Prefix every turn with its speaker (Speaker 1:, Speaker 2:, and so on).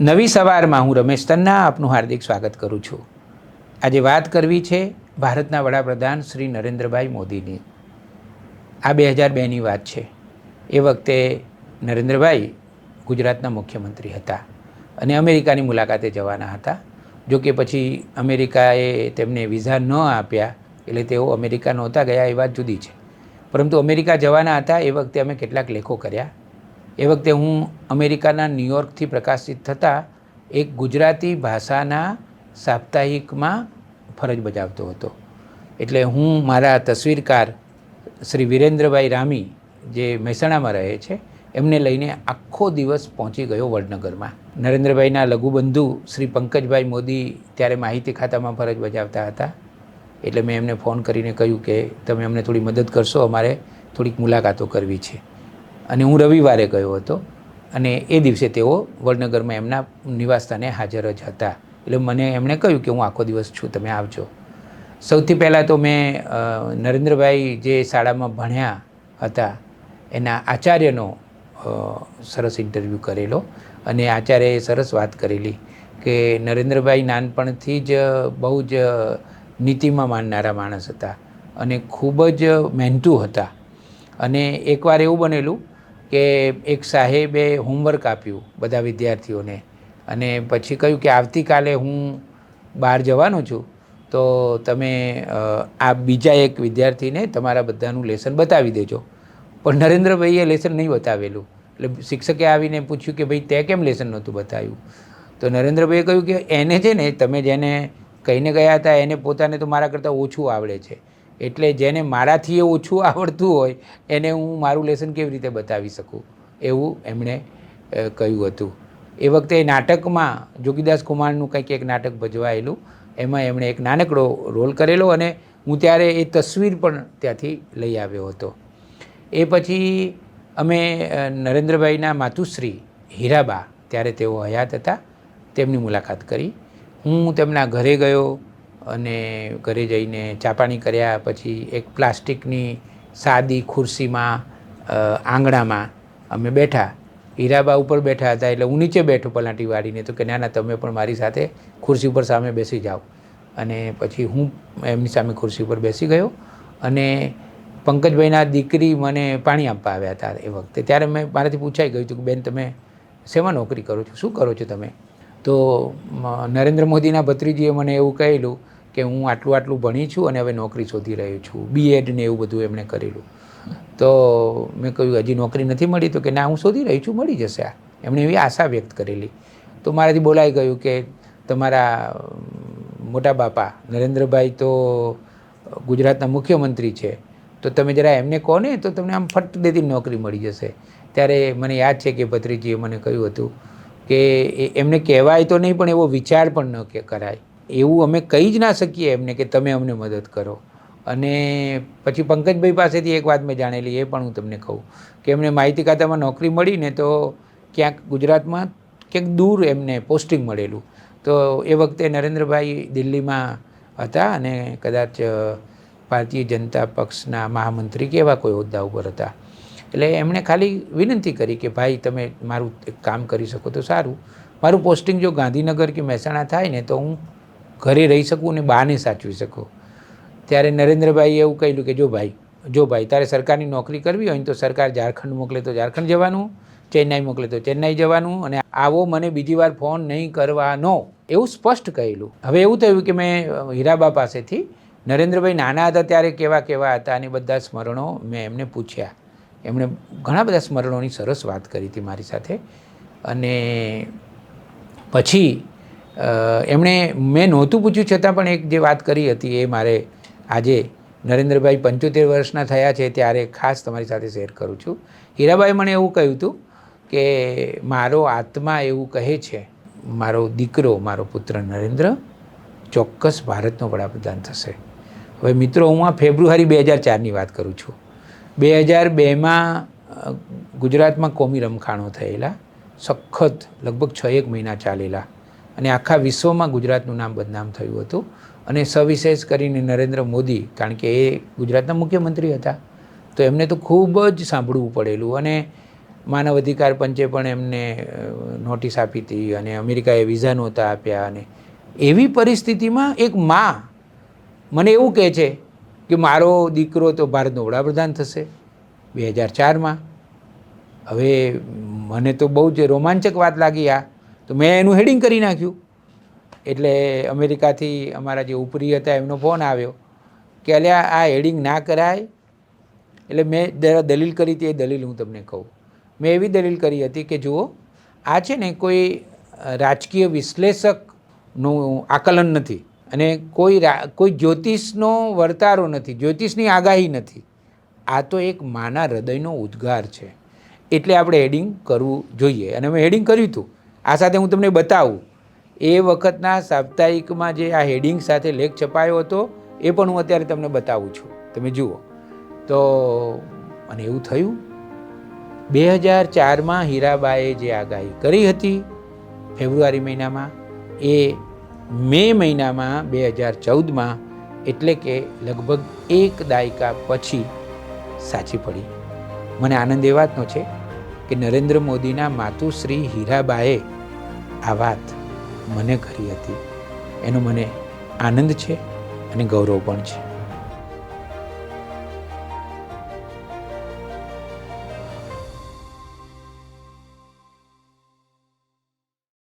Speaker 1: નવી સવારમાં હું રમેશ તન્ના આપનું હાર્દિક સ્વાગત કરું છું. આજે વાત કરવી છે ભારતના વડાપ્રધાન શ્રી નરેન્દ્રભાઈ મોદીની. આ બે હજાર બેની વાત છે. એ વખતે નરેન્દ્રભાઈ ગુજરાતના મુખ્યમંત્રી હતા અને અમેરિકાની મુલાકાતે જવાના હતા. જો કે પછી અમેરિકાએ તેમને વિઝા ન આપ્યા એટલે તેઓ અમેરિકા નહોતા ગયા એ વાત જુદી છે. પરંતુ અમેરિકા જવાના હતા એ વખતે અમે કેટલાક લેખો કર્યા. એ વખતે હું અમેરિકાના ન્યૂયોર્કથી પ્રકાશિત થતા એક ગુજરાતી ભાષાના સાપ્તાહિકમાં ફરજ બજાવતો હતો. એટલે હું મારા તસવીરકાર શ્રી વિરેન્દ્રભાઈ રામી જે મહેસાણામાં રહે છે, એમને લઈને આખો દિવસ પહોંચી ગયો વડનગરમાં. નરેન્દ્રભાઈના લઘુબંધુ શ્રી પંકજભાઈ મોદી ત્યારે માહિતી ખાતામાં ફરજ બજાવતા હતા. એટલે મેં એમને ફોન કરીને કહ્યું કે તમે અમને થોડી મદદ કરશો, અમારે થોડીક મુલાકાતો કરવી છે. અને હું રવિવારે ગયો હતો અને એ દિવસે તેઓ વડનગરમાં એમના નિવાસસ્થાને હાજર જ હતા. એટલે મને એમણે કહ્યું કે હું આખો દિવસ છું, તમે આવજો. સૌથી પહેલાં તો મેં નરેન્દ્રભાઈ જે શાળામાં ભણ્યા હતા, એના આચાર્યનો સરસ ઇન્ટરવ્યૂ કરેલો અને આચાર્યએ સરસ વાત કરેલી કે નરેન્દ્રભાઈ નાનપણથી જ બહુ જ નીતિમાં માનનારા માણસ હતા અને ખૂબ જ મહેનતુ હતા. અને એકવાર એવું બનેલું કે એક સાહેબે હોમવર્ક આપ્યું બધા વિદ્યાર્થીઓને. અને પછી કહ્યું કે આવતીકાલે હું બહાર જવાનો છું, તો તમે આ બીજા એક વિદ્યાર્થીને તમારા બધાનું લેસન બતાવી દેજો. પણ નરેન્દ્રભાઈએ લેસન નહીં બતાવેલું. એટલે શિક્ષકે આવીને પૂછ્યું કે ભાઈ તે કેમ લેસન નહોતું બતાવ્યું? તો નરેન્દ્રભાઈએ કહ્યું કે એને છે ને, તમે જેને કહીને ગયા હતા, એને પોતાને તો મારા કરતાં ઓછું આવડે છે. એટલે જેને મારાથી એ ઓછું આવડતું હોય, એને હું મારું લેસન કેવી રીતે બતાવી શકું? એવું એમણે કહ્યું હતું. એ વખતે નાટકમાં જોગીદાસ કુમારનું કંઈક એક નાટક ભજવાયેલું. એમાં એમણે એક નાનકડો રોલ કરેલો અને હું ત્યારે એ તસવીર પણ ત્યાંથી લઈ આવ્યો હતો. એ પછી અમે નરેન્દ્રભાઈના માતુશ્રી હીરાબા, ત્યારે તેઓ હયાત હતા, તેમની મુલાકાત કરી. હું તેમના ઘરે ગયો. અને ઘરે જઈને ચાપાણી કર્યા પછી એક પ્લાસ્ટિકની સાદી ખુરશીમાં આંગણામાં અમે બેઠા. હીરાબા ઉપર બેઠા હતા એટલે હું નીચે બેઠો પલાટી વાળીને તો કે, ના ના, તમે પણ મારી સાથે ખુરશી ઉપર સામે બેસી જાઓ. અને પછી હું એમની સામે ખુરશી ઉપર બેસી ગયો અને પંકજભાઈના દીકરી મને પાણી આપવા આવ્યા હતા એ વખતે. ત્યારે મેં મારાથી પૂછાઈ ગયું હતું કે, બેન, તમે શેમાં નોકરી કરો છો? શું કરો છો તમે? તો નરેન્દ્ર મોદીના ભત્રીજીએ મને એવું કહેલું કે હું આટલું આટલું ભણી છું અને હવે નોકરી શોધી રહ્યો છું. બીએડ ને એવું બધું એમણે કરેલું. તો મેં કહ્યું, હજી નોકરી નથી મળી તો કે ના, હું શોધી રહી છું, મળી જશે આ. એમણે એવી આશા વ્યક્ત કરેલી. તો મારાથી બોલાઈ ગયું કે તમારા મોટા બાપા, નરેન્દ્રભાઈ તો ગુજરાતના મુખ્યમંત્રી છે. તો તમે જરા એમને કહો ને, તો તમને આમ ફટ દેતી નોકરી મળી જશે. ત્યારે મને યાદ છે કે ભત્રીજીએ મને કહ્યું હતું કે એમને કહેવાય તો નહીં, પણ એવો વિચાર પણ ન કે કરાય. એવું અમે કહી જ ના શકીએ એમને કે તમે અમને મદદ કરો. અને પછી પંકજભાઈ પાસેથી એક વાત મેં જાણેલી, એ પણ હું તમને કહું કે એમને માહિતી ખાતામાં નોકરી મળી ને તો ક્યાંક ગુજરાતમાં ક્યાંક દૂર એમને પોસ્ટિંગ મળેલું. તો એ વખતે નરેન્દ્રભાઈ દિલ્હીમાં હતા અને કદાચ ભારતીય જનતા પક્ષના મહામંત્રી કે એવા કોઈ હોદ્દા ઉપર હતા. એટલે એમણે ખાલી વિનંતી કરી કે ભાઈ, તમે મારું એક કામ કરી શકો તો સારું. મારું પોસ્ટિંગ જો ગાંધીનગર કે મહેસાણા થાય ને તો હું ઘરે રહી શકું ને બાને સાચવી શકું. ત્યારે નરેન્દ્રભાઈએ એવું કહ્યું કે જો ભાઈ જો ભાઈ, તારે સરકારની નોકરી કરવી હોય ને તો સરકાર ઝારખંડ મોકલે તો ઝારખંડ જવાનું, ચેન્નાઈ મોકલે તો ચેન્નાઈ જવાનું અને આવો મને બીજી વાર ફોન નહીં કરવાનો. એવું સ્પષ્ટ કહેલું. હવે એવું થયું કે મેં હીરાબા પાસેથી નરેન્દ્રભાઈ નાના હતા ત્યારે કેવા કેવા હતા અને બધા સ્મરણો મેં એમને પૂછ્યા. એમણે ઘણા બધા સ્મરણોની સરસ વાત કરી હતી મારી સાથે. અને પછી એમણે મેં નહોતું પૂછ્યું, છતાં પણ એક જે વાત કરી હતી એ મારે આજે નરેન્દ્રભાઈ પંચોતેર વર્ષના થયા છે ત્યારે ખાસ તમારી સાથે શેર કરું છું. હીરાબાઈ મને એવું કહ્યું હતું કે મારો આત્મા એવું કહે છે, મારો દીકરો, મારો પુત્ર નરેન્દ્ર ચોક્કસ ભારતનો વડાપ્રધાન થશે. હવે મિત્રો, હું આ ફેબ્રુઆરી બે હજાર ચારની વાત કરું છું. બે હજાર બેમાં ગુજરાતમાં કોમી રમખાણો થયેલા, સખત, લગભગ છ એક મહિના ચાલેલા અને આખા વિશ્વમાં ગુજરાતનું નામ બદનામ થયું હતું. અને સવિશેષ કરીને નરેન્દ્ર મોદી, કારણ કે એ ગુજરાતના મુખ્યમંત્રી હતા, તો એમને તો ખૂબ જ સાંભળવું પડેલું. અને માનવ અધિકાર પંચે પણ એમને નોટિસ આપી હતી અને અમેરિકાએ વિઝા નહોતા આપ્યા. અને એવી પરિસ્થિતિમાં એક મા મને એવું કહે છે કે મારો દીકરો તો ભારતનો વડાપ્રધાન થશે બે હજાર ચારમાં. હવે મને તો બહુ જ રોમાંચક વાત લાગી આ. તો મેં એનું હેડિંગ કરી નાખ્યું. એટલે અમેરિકાથી અમારા જે ઉપરી હતા, એમનો ફોન આવ્યો કે, અલ્યા, આ હેડિંગ ના કરાય. એટલે મેં દલીલ કરી હતી, એ દલીલ હું તમને કહું. મેં એવી દલીલ કરી હતી કે, જુઓ, આ છે ને કોઈ રાજકીય વિશ્લેષકનું આકલન નથી અને કોઈ કોઈ જ્યોતિષનો વર્તારો નથી, જ્યોતિષની આગાહી નથી. આ તો એક માના હૃદયનો ઉદ્ગાર છે. એટલે આપણે હેડિંગ કરવું જોઈએ. અને મેં હેડિંગ કર્યું હતું. આ સાથે હું તમને બતાવું, એ વખતના સાપ્તાહિકમાં જે આ હેડિંગ સાથે લેખ છપાયો હતો, એ પણ હું અત્યારે તમને બતાવું છું. તમે જુઓ. તો, અને એવું થયું. બે હજાર ચારમાં હીરાબાએ જે આગાહી કરી હતી, ફેબ્રુઆરી મહિનામાં, એ મે મહિનામાં બે હજાર ચૌદમાં, એટલે કે લગભગ એક દાયકા પછી સાચી પડી. મને આનંદ એ વાતનો છે કે નરેન્દ્ર મોદીના માતુશ્રી હીરાબાએ આ વાત મને કરી હતી. એનો મને આનંદ છે અને ગૌરવ પણ છે.